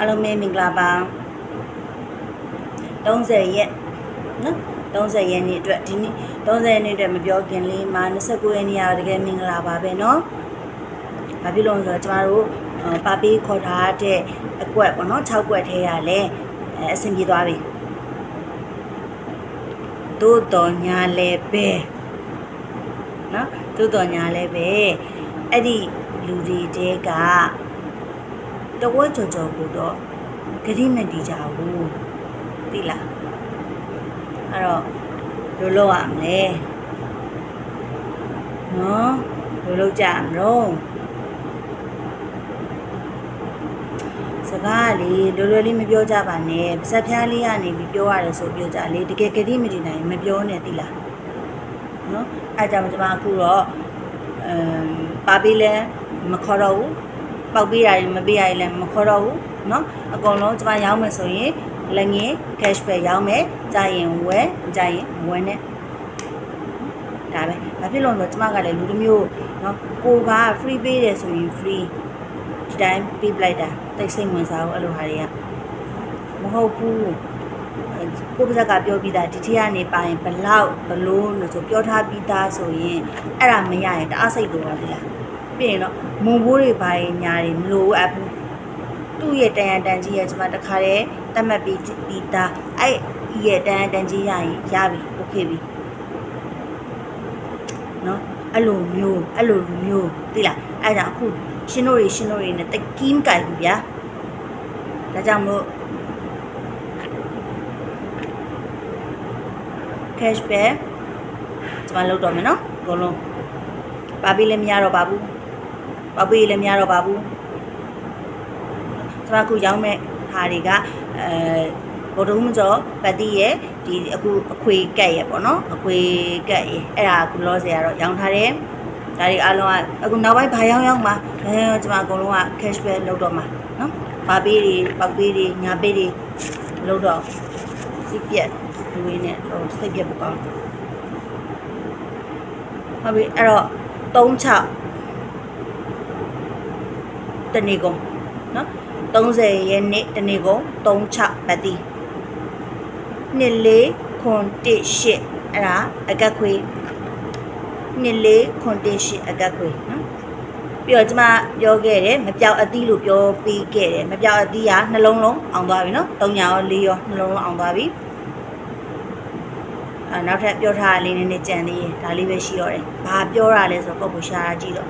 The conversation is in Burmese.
အားလုံးပဲမင်္ဂလာပါ30ရက်နော်30ရက်နေ့အတွက်ဒီနေ့30ရက်နေ့အတွက်မပြောခင်လေးမှာ29ရက်နေ့ကတကယ်မင်္ဂလာပါပဲเนาะဘာဖြစ်လို့လဲဆိုတော့ကျမတို့အာပါပေးခေါ်ထားတဲ့အကွက်ပေါ့နော်6ကွက်ထဲရလဲအဲအဆင်ပြေသွားပြီသို့တော်ညာလဲပဲနော်သို့တော်ညာလဲပဲအဲ့ဒီလူတွေတဲက တဝက်ကြော်ကြော်ကိုတော့ဂရိမတီကြဘူးသိလားအဲ့တော့လိုလုပ်ရမလဲနော်လိုလုပ်ကြမလို့စကားကလေလွယ်လွယ်လေးမပြောကြပါနဲ့ပါဇက်ဖျားလေးကနေပြီးပြောရတယ်ဆိုပြောကြလေတကယ်ဂရိမတီနိုင်မပြောနဲ့သိလားနော်အဲ့ကြောင့်ကျွန်မအခုတော့အမ်ပါပေးလဲမခေါ်တော့ဘူး ပောက်ပေးတာတွေမပေးရရင်လည်းမခေါ်တော့ဘူးเนาะအကုန်လုံးကျမရောင်းမယ်ဆိုရင်လက်ငင်း cash back ရောင်းမယ်ကြာရင်ဝယ်ကြာရင်ဝယ်နဲ့ဒါပဲဘာဖြစ်လို့လဲဆိုတော့ကျမကလည်းလူတစ်မျိုးเนาะကိုက free ပေးတယ်ဆိုရင် free ဒီတိုင်းပေးပလိုက်တာတိတ်စိတ်ဝင်စားဘူးအဲ့လိုဟာတွေကမဟုတ်ဘူးကိုပါဇက်ကပြောပြီးသားဒီထက်ကနေပါရင်ဘလောက်ဘလို့လို့ဆိုပြောထားပြီးသားဆိုရင်အဲ့ဒါမရရင်တအားစိတ်လိုပါလေလား ပြီးရင်တော့မုံဘိုးတွေဘာတွေညာတွေမလိုအပ်ဘူးသူ့ရဲ့တန်ရန်တန်ကြီးရဲ့ကျွန်မတခါတည်းတတ်မှတ်ပြီးပြီးသားအဲ့ရဲ့တန်ရန်တန်ကြီးရရင်ရပြီโอเคပြီနော်အဲ့လိုမျိုးအဲ့လိုလူမျိုးသိလားအဲ့ဒါအခုရှင်တို့တွေရှင်တို့တွေနဲ့တကီးမကြိုက်ဘူးဗျာဒါကြောင့်မို့ cash back ကျွန်မလုပ်တော့မယ်နော်အကုန်လုံးပါပြီးလည်းမရတော့ပါဘူး ပောက်ပေးလည်းမရတော့ပါဘူးကျွန်မအခုရောင်းမဲ့ဟာတွေကအဲဗုဒ္ဓဟူးမကျော်ပတ်တိရဲ့ဒီအခုအခွေကက်ရဲ့ပေါ့နော်အခွေကက်ရဲ့အဲ့ဒါအခုလောဆယ်ကတော့ရောင်းထားတယ်ဒါတွေအားလုံးကအခုနောက်ပိုင်းဘာရောင်းရောင်းမှာအဲကျွန်မအကုန်လုံးက cash back လုပ်တော့မှာနော်ပါပေးတွေပောက်ပေးတွေညာပေးတွေလုပ်တော့စိတ်ပြက်လူရင်းနဲ့တော့စိတ်ပြက်ပကောင်းဟုတ်ပြီအဲ့တော့36 တနေကုန်နော်30ရက်နေ့တနေကုန်36ပတ်တီနှစ်လေးခွန်တစ်ရှစ်အဲ့ဒါအကက်ခွေနှစ်လေးခွန်တစ်ရှစ်အကက်ခွေနော်ပြီးတော့ကျမပြောခဲ့တယ်မပြောက်အသီးလို့ပြောပြီးခဲ့တယ်မပြောက်အသီးကနှလုံးလုံးအောင်သွားပြီနော်၃ညာရော၄ရောနှလုံးလုံးအောင်သွားပြီအဲနောက်ထပ်ပြောထားတာလေးနည်းနည်းကြံသေးတယ်ဒါလေးပဲရှိတော့တယ်ဘာပြောတာလဲဆိုတော့ပုတ်ကိုရှာတာကြည့်တော့